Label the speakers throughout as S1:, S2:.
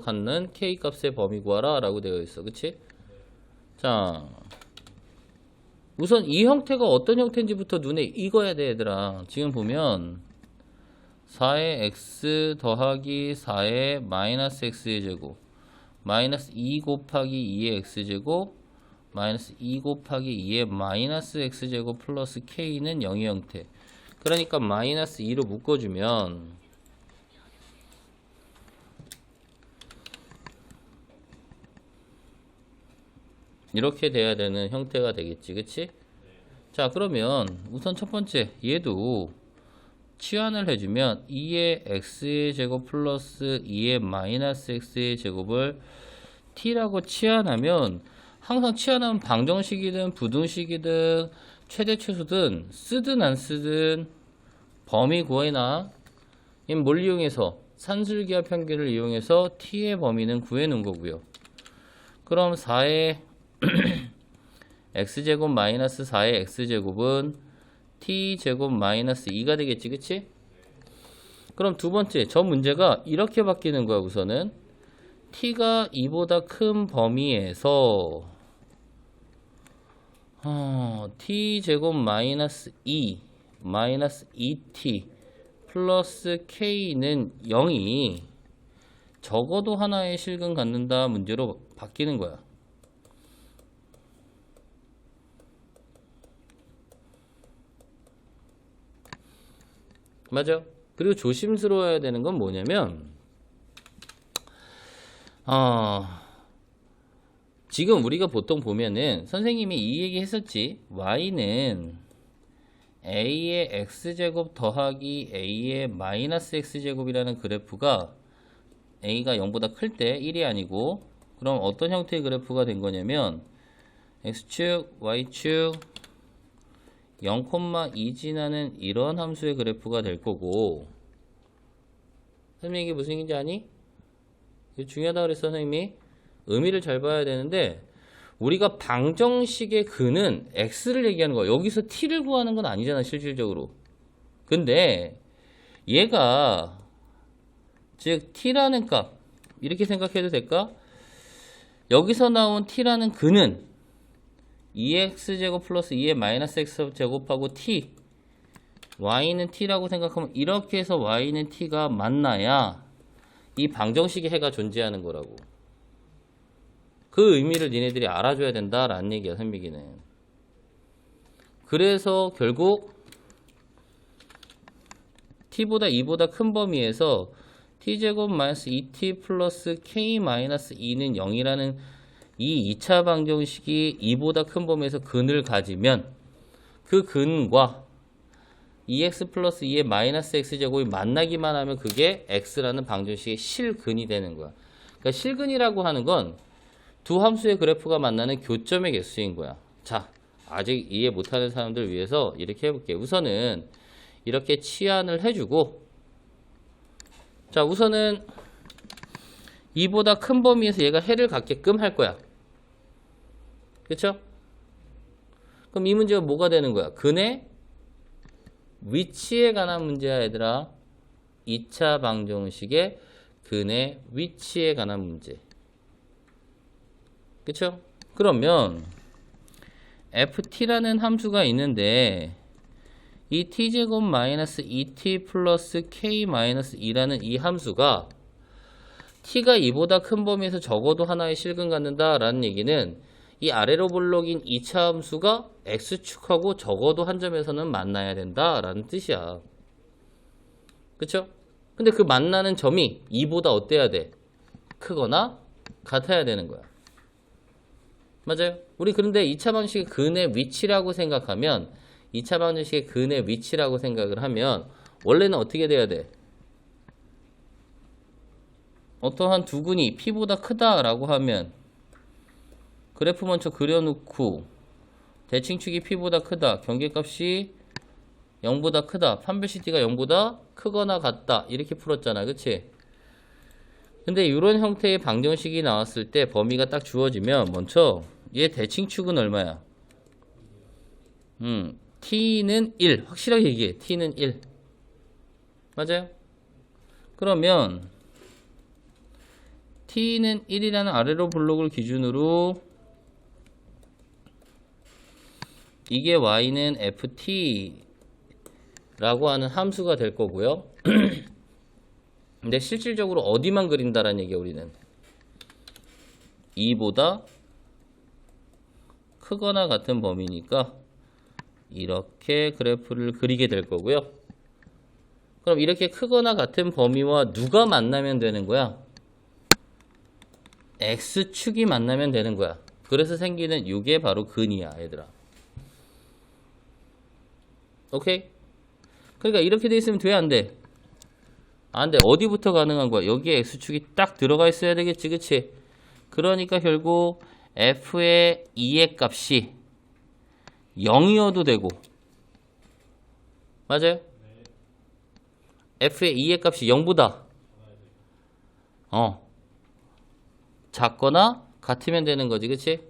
S1: 갖는 k 값의 범위 구하라 라고 되어 있어. 그치? 자 우선 이 형태가 어떤 형태인지부터 눈에 익어야 돼 얘들아. 지금 보면 4의 x 더하기 4의 마이너스 x의 제곱 마이너스 2 곱하기 2의 x제곱 마이너스 2 곱하기 2의 마이너스 x제곱 플러스 k는 0의 형태. 그러니까 마이너스 2로 묶어주면 이렇게 돼야 되는 형태가 되겠지 그치? 자 그러면 우선 첫 번째 얘도 치환을 해주면 2의 x의 제곱 플러스 2의 마이너스 x의 제곱을 t라고 치환하면 항상 치환하면 방정식이든 부등식이든 최대 최소든 쓰든 안 쓰든 범위 구해나 뭘 이용해서? 산술기하 평균을 이용해서 t의 범위는 구해 놓은 거고요. 그럼 4의 x제곱 마이너스 4의 x제곱은 t제곱 마이너스 2가 되겠지 그치? 그럼 두 번째 저 문제가 이렇게 바뀌는 거야 우선은 t가 2보다 큰 범위에서 어, t제곱 마이너스 2 마이너스 2t 플러스 k는 0이 적어도 하나의 실근 갖는다 문제로 바뀌는 거야 맞아. 그리고 조심스러워야 되는 건 뭐냐면, 어, 지금 우리가 보통 보면은 선생님이 이 얘기 했었지. y는 a의 x제곱 더하기 a의 마이너스 x제곱이라는 그래프가 a가 0보다 클 때 1이 아니고 그럼 어떤 형태의 그래프가 된 거냐면 x축, y축, 0,2 지나는 이런 함수의 그래프가 될 거고 선생님 이게 무슨 얘기인지 아니? 이게 중요하다 그랬어 선생님이 의미를 잘 봐야 되는데 우리가 방정식의 근은 x를 얘기하는 거야 여기서 t를 구하는 건 아니잖아 실질적으로 근데 얘가 즉 t라는 값 이렇게 생각해도 될까? 여기서 나온 t라는 근은 2x제곱 플러스 2의 마이너스 x 제곱하고 t y는 t라고 생각하면 이렇게 해서 y는 t가 맞나야 이 방정식의 해가 존재하는 거라고. 그 의미를 니네들이 알아줘야 된다라는 얘기야 선미기는. 그래서 결국 t보다 2보다 큰 범위에서 t제곱 마이너스 2t 플러스 k 마이너스 2는 0이라는 이 2차 방정식이 2보다 큰 범위에서 근을 가지면 그 근과 2x 플러스 2의 마이너스 x제곱이 만나기만 하면 그게 x라는 방정식의 실근이 되는 거야. 그러니까 실근이라고 하는 건 두 함수의 그래프가 만나는 교점의 개수인 거야. 자, 아직 이해 못하는 사람들 위해서 이렇게 해볼게요. 우선은 이렇게 치환을 해주고 자, 우선은 2보다 큰 범위에서 얘가 해를 갖게끔 할 거야. 그쵸? 그럼 이 문제가 뭐가 되는 거야? 근의 위치에 관한 문제야, 얘들아. 2차 방정식의 근의 위치에 관한 문제. 그쵸? 그러면 ft라는 함수가 있는데 이 t제곱 마이너스 2t 플러스 k 마이너스 2라는 이 함수가 t가 2보다 큰 범위에서 적어도 하나의 실근 갖는다라는 얘기는 이 아래로 볼록인 2차 함수가 x축하고 적어도 한 점에서는 만나야 된다라는 뜻이야. 그쵸? 근데 그 만나는 점이 2보다 어때야 돼? 크거나 같아야 되는 거야. 맞아요? 우리 그런데 2차 방식의 근의 위치라고 생각하면 2차 방정식의 근의 위치라고 생각을 하면 원래는 어떻게 돼야 돼? 어떠한 두 근이 P보다 크다라고 하면 그래프 먼저 그려놓고 대칭축이 P보다 크다. 경계값이 0보다 크다. 판별시티가 0보다 크거나 같다. 이렇게 풀었잖아. 그치? 근데 이런 형태의 방정식이 나왔을 때 범위가 딱 주어지면 먼저 얘 대칭축은 얼마야? 음, t는 1. 확실하게 얘기해. t는 1. 맞아요? 그러면 t는 1이라는 아래로 블록을 기준으로 이게 y는 ft라고 하는 함수가 될 거고요. 근데 실질적으로 어디만 그린다라는 얘기야 우리는 2보다 크거나 같은 범위니까 이렇게 그래프를 그리게 될 거고요. 그럼 이렇게 크거나 같은 범위와 누가 만나면 되는 거야? x축이 만나면 되는 거야. 그래서 생기는 이게 바로 근이야, 얘들아. 오케이? 그러니까 이렇게 돼 있으면 돼, 안 돼? 안 돼. 어디부터 가능한 거야? 여기에 x축이 딱 들어가 있어야 되겠지, 그치? 그러니까 결국 f의 2의 값이 0이어도 되고 맞아요? f의 2의 값이 0보다 어 작거나 같으면 되는 거지 그치?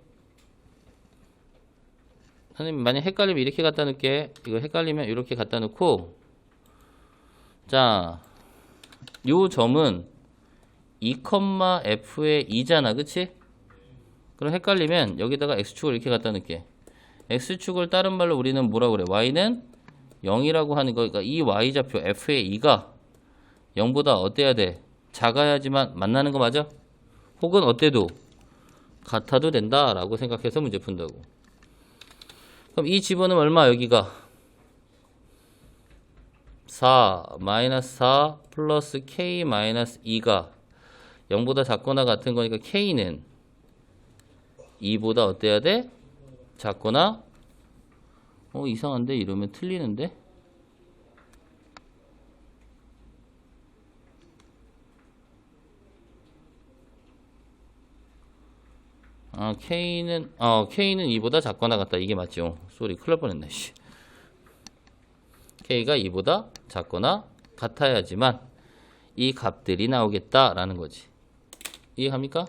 S1: 선생님 만약 헷갈리면 이렇게 갖다 놓을게 이거 헷갈리면 이렇게 갖다 놓고 자 요 점은 2,f의 2잖아 그치? 그럼 헷갈리면 여기다가 x축을 이렇게 갖다 놓을게 x축을 다른 말로 우리는 뭐라 그래 y는 0이라고 하는 거니까 이 y좌표 f의 2가 0보다 어때야 돼? 작아야지만 만나는 거 맞아? 혹은 어때도 같아도 된다 라고 생각해서 문제 푼다고 그럼 이 집어넣으면 얼마 여기가? 4 마이너스 4 플러스 k 마이너스 2가 0보다 작거나 같은 거니까 k는 2보다 어때야 돼? 작거나? 어 이상한데? 이러면 틀리는데 아 K는 어 K는 2보다 작거나 같다 이게 맞죠 큰일 날 뻔했네 씨. K가 2보다 작거나 같아야지만 이 값들이 나오겠다라는 거지 이해합니까?